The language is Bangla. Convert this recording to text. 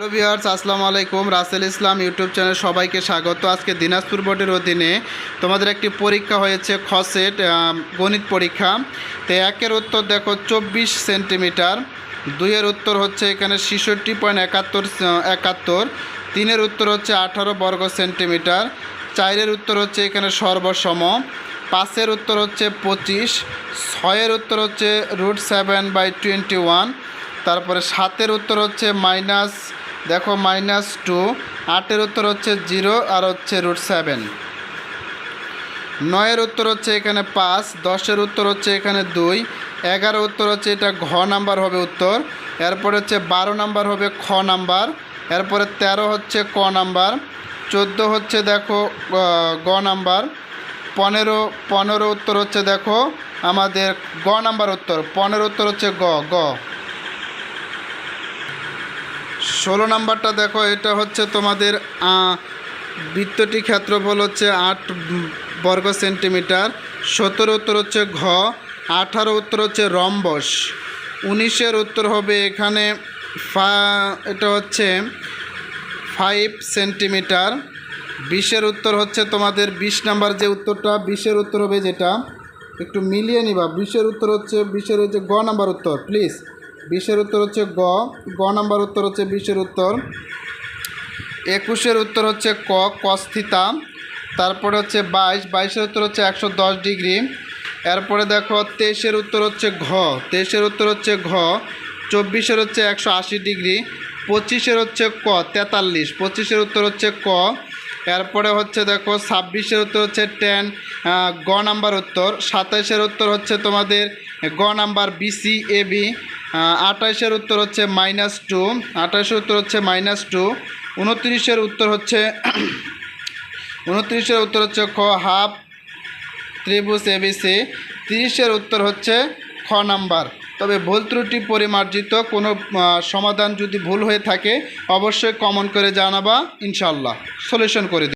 হ্যালো ভিউয়ার্স, আসসালামু আলাইকুম। রাসেল ইসলাম ইউটিউব চ্যানেল সবাইকে স্বাগত। আজকে দিনাজপুর বোর্ডের অধীনে তোমাদের একটি পরীক্ষা হয়েছে খসেট গণিত পরীক্ষা। তো একের উত্তর দেখো, চব্বিশ সেন্টিমিটার। দুইয়ের উত্তর হচ্ছে এখানে ছেষট্টি পয়েন্ট একাত্তর একাত্তর। তিনের উত্তর হচ্ছে আঠারো বর্গ সেন্টিমিটার। চারের উত্তর হচ্ছে এখানে সর্বসম। পাঁচের উত্তর হচ্ছে পঁচিশ। ছয়ের উত্তর হচ্ছে root seven by twenty one. তারপরে সাতের উত্তর হচ্ছে মাইনাস দেখো, মাইনাস টু। আটের উত্তর হচ্ছে জিরো আর হচ্ছে রুট সেভেন। নয়ের উত্তর হচ্ছে এখানে পাঁচ, দশের উত্তর হচ্ছে এখানে দুই, এগারো উত্তর হচ্ছে এটা ঘ নাম্বার হবে উত্তর, এরপরে হচ্ছে বারো নাম্বার হবে খ নাম্বার, এরপরে তেরো হচ্ছে ক নাম্বার, চোদ্দ হচ্ছে দেখো গ নাম্বার, পনেরো পনেরো উত্তর হচ্ছে দেখো আমাদের গ নাম্বার উত্তর, পনেরো উত্তর হচ্ছে গ গ। ষোলো নাম্বারটা দেখো, এটা হচ্ছে তোমাদের বৃত্তটি ক্ষেত্রফল হচ্ছে আট বর্গ সেন্টিমিটার। সতেরো উত্তর হচ্ছে ঘ, আঠারো উত্তর হচ্ছে রম্বস। উনিশের উত্তর হবে এখানে ফা, এটা হচ্ছে ফাইভ সেন্টিমিটার। বিশের উত্তর হচ্ছে তোমাদের বিশ নাম্বার যে উত্তরটা, বিশের উত্তর হবে যেটা, একটু মিলিয়ে নিবা। বিশের উত্তর হচ্ছে, বিশের হচ্ছে গ নাম্বার উত্তর প্লিজ বিশের উত্তর হচ্ছে গ গ নাম্বার উত্তর হচ্ছে বিশের উত্তর। একুশের উত্তর হচ্ছে ক, কস্থিতা। তারপরে হচ্ছে বাইশ, বাইশের উত্তর হচ্ছে একশো দশ ডিগ্রি। এরপরে দেখো তেইশের উত্তর হচ্ছে ঘ, তেইশের উত্তর হচ্ছে ঘ, চব্বিশের হচ্ছে একশো আশি ডিগ্রি। পঁচিশের হচ্ছে ক, তেতাল্লিশ। পঁচিশের উত্তর হচ্ছে ক, এরপরে হচ্ছে দেখো ছাব্বিশের উত্তর হচ্ছে টেন গ নাম্বার উত্তর। সাতাইশের উত্তর হচ্ছে তোমাদের গ নাম্বার বিসি এ, বি। আঠাইশের উত্তর হচ্ছে মাইনাস টু আঠাইশের উত্তর হচ্ছে মাইনাস টু উনত্রিশের উত্তর হচ্ছে উনত্রিশের উত্তর হচ্ছে খ হাফ ত্রিভুজ এবিসি তিরিশের উত্তর হচ্ছে খ নাম্বার। তবে ভুল ত্রুটি পরিমার্জিত কোনো সমাধান যদি ভুল হয়ে থাকে, অবশ্যই কমন করে জানাবা ইনশাল্লাহ সলিউশন করে